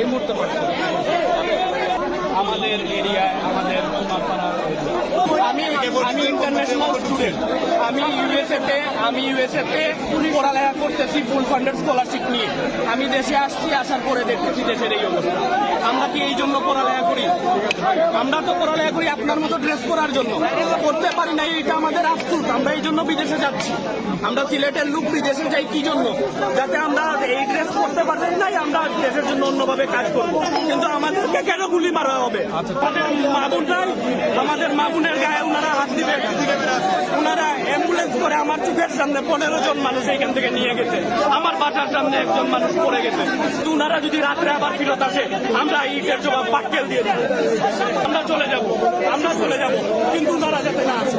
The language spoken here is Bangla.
এই মুহূর্তে পারছি না। আমাদের এরিয়ায় আমাদের আমি আমি ইন্টারন্যাশনাল স্টুডেন্ট আমি ইউএসএ তে আমি ইউএসএতে পড়ালেখা করতেছি ফুল ফান্ডেড স্কলারশিপ নিয়ে। আমি দেশে আসছি, আসার পরে দেখতেছি দেশের এই অবস্থা। আমরা কি এই জন্য পড়ালেখা করি? আমরা তো পড়ালেখা করি আপনার মতো ড্রেস পরার জন্য। করতে পারি না এটা আমাদের আফসুস। আমরা এই জন্য বিদেশে যাচ্ছি। আমরা সিলেটের লোক বিদেশে যাই কি জন্য? যাতে আমরা ড্রেস করতে পারি নাই আমরা দেশের জন্য অন্যভাবে কাজ করব। কিন্তু আমাদেরকে কেন গুলি মারা হবে? আমাদের মা বোনরাই আমাদের মা বোনের গায়ে ওনারা হাত দিবে। ওনারা অ্যাম্বুলেন্স করে আমার চোখের সামনে পনেরো জন মানুষ এখান থেকে নিয়ে গেছে। আমার বাসার সামনে একজন মানুষ পড়ে গেছে। কিন্তু ওনারা যদি রাত্রে আবার ফিরত আসে আমরা ইটের জবাব পাটকেল দিয়ে দেবো। আমরা চলে যাব আমরা চলে যাব কিন্তু ওনারা যাতে না আসে।